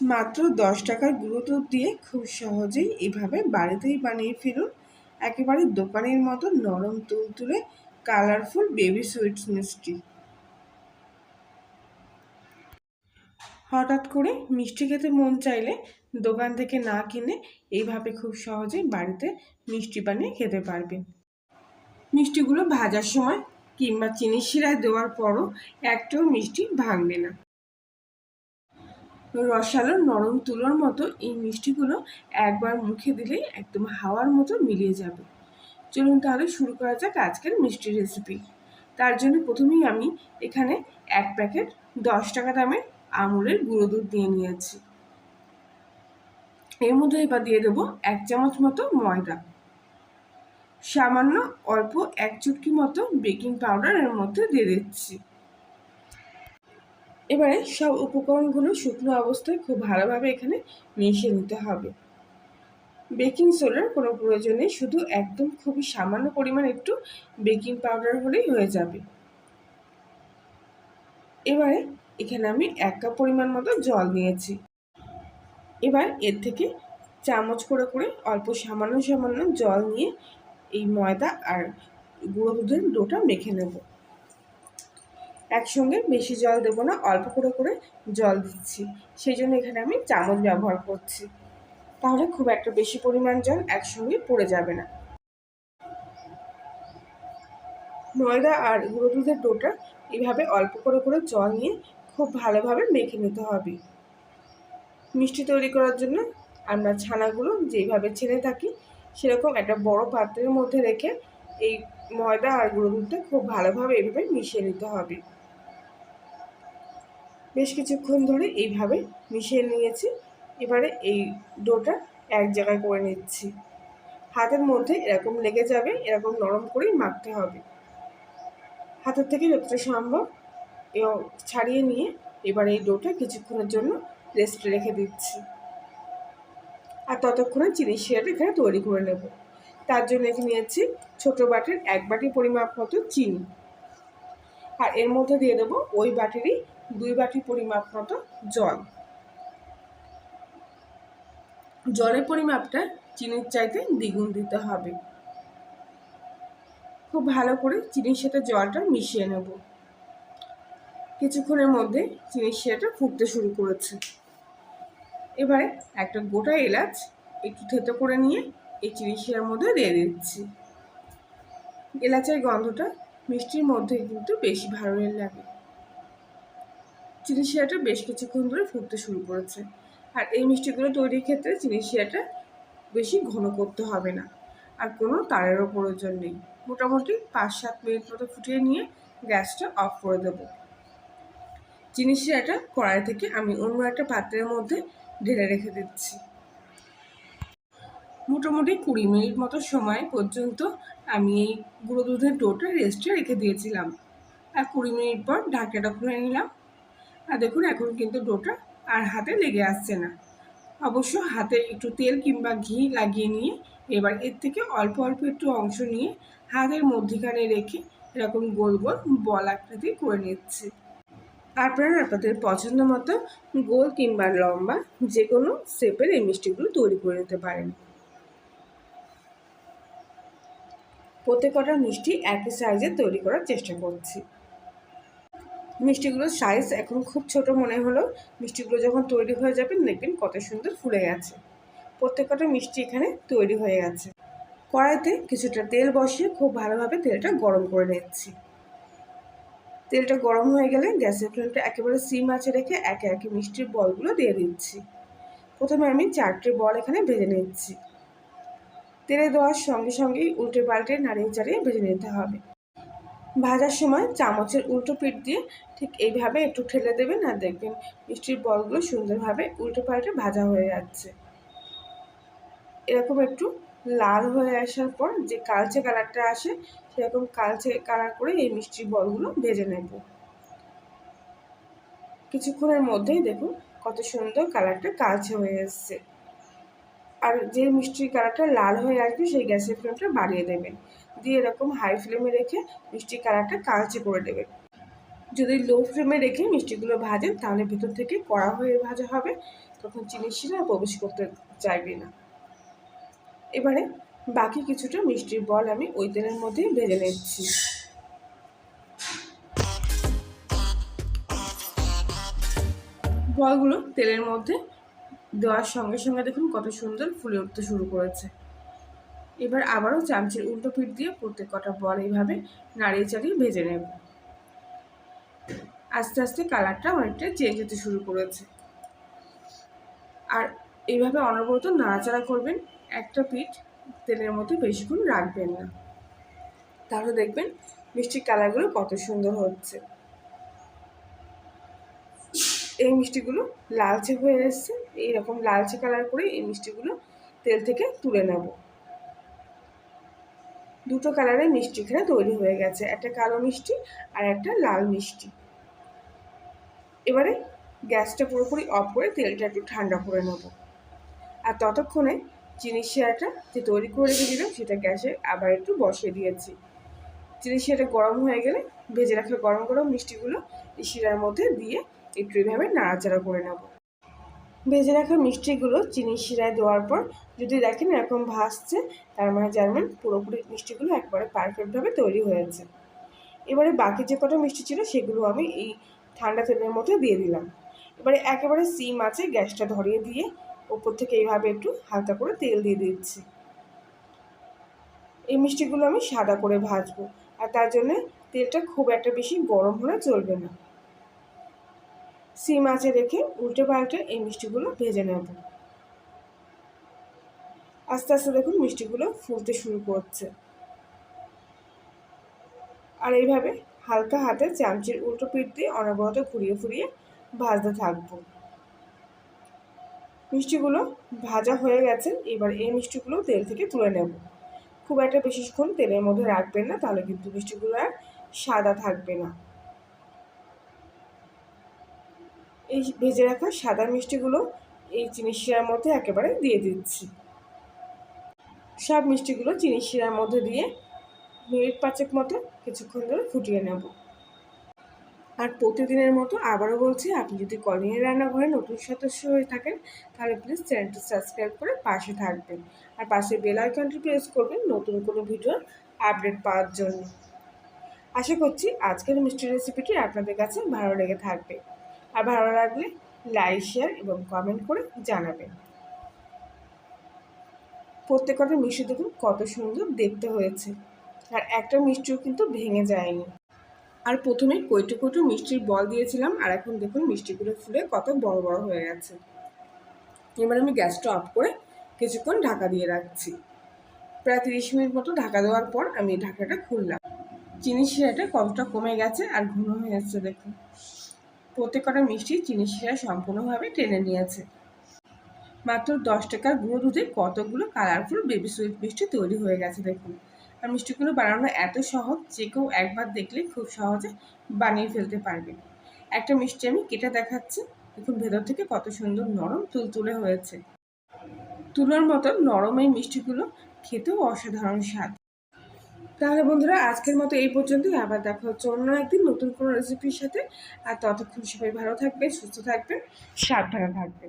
মাত্র দশ টাকার গুঁড়ো দিয়ে খুব সহজেই এভাবে বাড়িতেই বানিয়ে ফেলুন। একেবারে দোকানের মতো নরম তুলতুলে কালারফুল বেবি সুইটস মিষ্টি। হঠাৎ করে মিষ্টি খেতে মন চাইলে দোকান থেকে না কিনে এইভাবে খুব সহজেই বাড়িতে মিষ্টি বানিয়ে খেতে পারবেন। মিষ্টিগুলো ভাজার সময় কিংবা চিনি শিরায় দেওয়ার পরও একটাও মিষ্টি ভাঙবে না। রসালো নরম তুলোর মতো এই মিষ্টিগুলো একবার মুখে দিলেই একদম হাওয়ার মতো মিলিয়ে যাবে। চলুন তাহলে শুরু করা যাক আজকের মিষ্টির রেসিপি তার জন্য প্রথমেই আমি এখানে এক প্যাকেট দশ টাকা দামের আমুলের গুঁড়ো দুধ দিয়ে নিয়েছি। এর মধ্যে এবার দিয়ে দেবো এক চামচ মতো ময়দা। সামান্য অল্প এক চুটকি মতো বেকিং পাউডার এর মধ্যে দিয়ে দিচ্ছি। এবারে সব উপকরণগুলো শুকনো অবস্থায় খুব ভালোভাবে এখানে মিশিয়ে নিতে হবে। বেকিং সোডার কোনো প্রয়োজন নেই, শুধু একদম খুবই সামান্য পরিমাণ একটু বেকিং পাউডার হলেই হয়ে যাবে। এবারে এখানে আমি এক কাপ পরিমাণ মতো জল নিয়েছি। এবার এর থেকে চামচ করে করে অল্প সামান্য সামান্য জল নিয়ে এই ময়দা আর গুঁড়ো দুধের ডোটা মেখে নেব। একসঙ্গে বেশি জল দেবো না, অল্প করে করে জল দিচ্ছি। সেই জন্য এখানে আমি চামচ ব্যবহার করছি। তাহলে খুব একটা বেশি পরিমাণ জল একসঙ্গে পড়ে যাবে না। ময়দা আর গুঁড়ো দুধের ডোটা এভাবে অল্প করে করে জল নিয়ে খুব ভালোভাবে মেখে নিতে হবে। মিষ্টি তৈরি করার জন্য আমরা ছানাগুলো যেভাবে ছেড়ে থাকি, সেরকম একটা বড় পাত্রের মধ্যে রেখে এই ময়দা আর গুঁড়ো দুধটা খুব ভালোভাবে এভাবে মিশিয়ে নিতে হবে। বেশ কিছুক্ষণ ধরে এইভাবে মিশিয়ে নিয়েছি। এবারে এই ডোটা এক জায়গায় করে নিচ্ছি। হাতের মধ্যে এরকম লেগে যাবে, এরকম নরম করেই মাখতে হবে। হাতের থেকে যতটা সম্ভব এবং ছাড়িয়ে নিয়ে এবার এই ডোটা কিছুক্ষণের জন্য রেস্টে রেখে দিচ্ছি। আর ততক্ষণে চিনি শিরাটা এখানে তৈরি করে নেব। তার জন্য এখানে নিয়েছি ছোটো বাটির এক বাটি পরিমাপ মতো চিনি। আর এর মধ্যে দিয়ে দেবো ওই বাটিরই দুই বাটি পরিমাপ মতো জল। জলের পরিমাপটা চিনির চাইতে দ্বিগুণ দিতে হবে। খুব ভালো করে চিনির সাথে জলটা মিশিয়ে নেব। কিছুক্ষণের মধ্যে চিনির শিরাটা ফুটতে শুরু করেছে। এবারে একটা গোটা এলাচ একটু থেতো করে নিয়ে এই চিনি শিরার মধ্যে দিয়ে দিচ্ছি। এলাচের গন্ধটা মিষ্টির মধ্যে কিন্তু বেশি ভালো লাগে। চিনি শিরাটা বেশ কিছুক্ষণ ধরে ফুটতে শুরু করেছে। আর এই মিষ্টিগুলো তৈরির ক্ষেত্রে চিনি শিরাটা বেশি ঘন করতে হবে না। আর কোনো তারেরও প্রয়োজন নেই। মোটামুটি পাঁচ, সাত মিনিট মতো ফুটিয়ে নিয়ে গ্যাসটা অফ করে দেবো। চিনি শিরাটা কড়াই থেকে আমি অন্য একটা পাত্রের মধ্যে ঢেলে রেখে দিচ্ছি। মোটামুটি কুড়ি মিনিট মতো সময় পর্যন্ত আমি এই গুঁড়ো দুধের ডোটা রেস্টে রেখে দিয়েছিলাম। আর কুড়ি মিনিট পর ঢাকাটা খুলে নিলাম। আর দেখুন, এখন কিন্তু ডোটা আর হাতে লেগে আসছে না। অবশ্য হাতে একটু তেল কিংবা ঘি লাগিয়ে নিয়ে এবার এর থেকে অল্প অল্প একটু অংশ নিয়ে হাতের মধ্যিখানে রেখে এরকম গোল গোল বল আকৃতি করে নিচ্ছি। আপনারা আপনাদের পছন্দ মতো গোল কিংবা লম্বা যে কোনো শেপের এই মিষ্টিগুলো তৈরি করে নিতে পারেন। প্রত্যেকটা মিষ্টি একই সাইজে তৈরি করার চেষ্টা করছি। মিষ্টিগুলোর সাইজ এখন খুব ছোট মনে হলো। মিষ্টিগুলো যখন তৈরি হয়ে যাবে, দেখবেন কত সুন্দর ফুলে গেছে। প্রত্যেকটা মিষ্টি এখানে তৈরি হয়ে গেছে। কড়াইতে কিছুটা তেল বসিয়ে খুব ভালোভাবে তেলটা গরম করে নিচ্ছি। তেলটা গরম হয়ে গেলে গ্যাসের ফ্লেমটা একেবারে সিম আঁচে রেখে একে একে মিষ্টির বলগুলো দিয়ে দিচ্ছি। প্রথমে আমি চারটে বল এখানে ভেজে নিচ্ছি। তেলে দেওয়ার সঙ্গে সঙ্গেই উল্টে পাল্টে নাড়িয়ে চাড়িয়ে ভেজে নিতে হবে। ভাজার সময় চামচের উল্টো পিঠ দিয়ে ঠিক এইভাবে একটু ঠেলে দেবেন আর দেখবেন মিষ্টির বলগুলো সুন্দরভাবে উল্টো পাল্টে ভাজা হয়ে যাচ্ছে। এরকম একটু লাল হয়ে আসার পর যে কালচে কালারটা আসে, সেরকম কালচে কালার করে এই মিষ্টির বলগুলো ভেজে নেব। কিছুক্ষণের মধ্যেই দেখুন কত সুন্দর কালারটা কালচে হয়ে এসছে। আর যে মিষ্টির কালারটা লাল হয়ে আসবে, সেই গ্যাসের ফ্লেমটা বাড়িয়ে দেবেন। দিয়ে এরকম হাই ফ্লেমে রেখে মিষ্টির কালারটা কালচে করে দেবেন যদি লো ফ্লেমে রেখে মিষ্টিগুলো ভাজেন তাহলে ভেতর থেকে কড়া হয়ে ভাজা হবে। তখন চিনির শিরা প্রবেশ করতে চাইবে না। এবারে বাকি কিছুটা মিষ্টির বল আমি ওই তেলের মধ্যে ভেজে নিচ্ছি। বলগুলো তেলের মধ্যে দেওয়ার সঙ্গে সঙ্গে দেখুন কত সুন্দর ফুলে উঠতে শুরু করেছে। এবার আবারও চামচের উল্টো পিঠ দিয়ে প্রত্যেক কটা বল এইভাবে নাড়িয়ে চাড়িয়ে ভেজে নেব। আস্তে আস্তে কালারটা অনেকটা চেঞ্জ হতে শুরু করেছে। আর এইভাবে অনবরত নাড়াচাড়া করবেন, একটা পিঠ তেলের মধ্যে বেশিক্ষণ রাখবেন না। তাহলে দেখবেন মিষ্টির কালারগুলো কত সুন্দর হচ্ছে। এই মিষ্টিগুলো লালচে হয়ে এসছে, এইরকম লালচে কালার করে এই মিষ্টিগুলো তেল থেকে তুলে নেব। দুটো কালারের মিষ্টি এখানে তৈরি হয়ে গেছে। একটা কালো মিষ্টি আর একটা লাল মিষ্টি। এবারে গ্যাসটা পুরোপুরি অফ করে তেলটা একটু ঠান্ডা করে নেব। আর ততক্ষণে চিনি শিরাটা যে তৈরি করে রেখেছিলাম সেটা গ্যাসে আবার একটু বসিয়ে দিয়েছি। চিনি শিরাটা গরম হয়ে গেলে ভেজে রাখা গরম গরম মিষ্টিগুলো এই শিরার মধ্যে দিয়ে একটু এভাবে নাড়াচাড়া করে নেব। ভেজে রাখা মিষ্টিগুলো চিনি শিরায় দেওয়ার পর যদি দেখেন এরকম ভাসছে তার মানে জানবেন পুরোপুরি মিষ্টিগুলো একবারে পারফেক্টভাবে তৈরি হয়েছে। এবারে বাকি যে কটা মিষ্টি ছিল সেগুলো আমি এই ঠান্ডা তেলের মধ্যে দিয়ে দিলাম। এবারে একেবারে সিম আছে, গ্যাসটা ধরিয়ে দিয়ে ওপর থেকে এইভাবে একটু হালকা করে তেল দিয়ে দিচ্ছি। এই মিষ্টিগুলো আমি সাদা করে ভাজবো, আর তার জন্য তেলটা খুব একটা বেশি গরম হলে চলবে না। সিম আঁচে রেখে উল্টে পাল্টে এই মিষ্টিগুলো ভেজে নেব। আস্তে আস্তে দেখুন মিষ্টিগুলো ফুলতে শুরু করছে। আর এইভাবে হালকা হাতে চামচির উল্টো পিঠ দিয়ে অনবরত ঘুরিয়ে ফুরিয়ে ভাজতে থাকব। মিষ্টিগুলো ভাজা হয়ে গেছে, এবার এই মিষ্টিগুলো তেল থেকে তুলে নেব। খুব একটা বেশিক্ষণ তেলের মধ্যে রাখবেন না, তাহলে কিন্তু মিষ্টিগুলো আর সাদা থাকবে না। এই ভেজে রাখা সাদা মিষ্টিগুলো এই চিনি শিরার মধ্যে একেবারে দিয়ে দিচ্ছি। সব মিষ্টিগুলো চিনি শিরার মধ্যে দিয়ে মিনিট পাঁচেক মতো কিছুক্ষণ ধরে ফুটিয়ে নেব। আর প্রতিদিনের মতো আবারও বলছি, আপনি যদি কলিংয়ের রান্নাঘরে নতুন সদস্য হয়ে থাকেন, তাহলে প্লিজ চ্যানেলটি সাবস্ক্রাইব করে পাশে থাকবেন। আর পাশে বেল আইকনটি প্রেস করবেন নতুন কোনো ভিডিও আপডেট পাওয়ার জন্য। আশা করছি আজকের মিষ্টি রেসিপিটি আপনাদের কাছে ভালো লেগে থাকবে। আর ভালো লাগলে লাইক শেয়ার এবং কমেন্ট করে জানাবেন প্রত্যেকটা মিষ্টি দেখুন কত সুন্দর দেখতে হয়েছে। আর একটা মিষ্টিও কিন্তু ভেঙে যায়নি। আর প্রথমে কইটু কইটু মিষ্টির বল দিয়েছিলাম, আর এখন দেখুন মিষ্টিগুলো ফুলে কত বড় বড় হয়ে গেছে। এবার আমি গ্যাসটা অফ করে কিছুক্ষণ ঢাকা দিয়ে রাখছি। প্রায় তিরিশ মিনিট মতো ঢাকা দেওয়ার পর আমি ঢাকাটা খুললাম। চিনি শিরাটা কতটা কমে গেছে আর ঘন হয়ে যাচ্ছে দেখুন। প্রত্যেক কটা মিষ্টি চিনি শিরা সম্পূর্ণভাবে টেনে নিয়েছে। মাত্র দশ টাকার গুঁড়ো দুধে কতগুলো কালারফুল বেবি সুইট মিষ্টি তৈরি হয়ে গেছে দেখুন। আর মিষ্টিগুলো বানানো এত সহজ যে কেউ একবার দেখলে খুব সহজে বানিয়ে ফেলতে পারবে। একটা মিষ্টি আমি কেটে দেখাচ্ছি। দেখুন ভেতর থেকে কত সুন্দর নরম তুলতুলে হয়েছে। তুলোর মতো নরম এই মিষ্টিগুলো খেতেও অসাধারণ স্বাদ। তাহলে বন্ধুরা, আজকের মতো এই পর্যন্তই। আবার দেখা হচ্ছে অন্য একদিন নতুন কোনো রেসিপির সাথে। আর ততক্ষণ সবাই ভালো থাকবে সুস্থ থাকবে সাবধানে থাকবে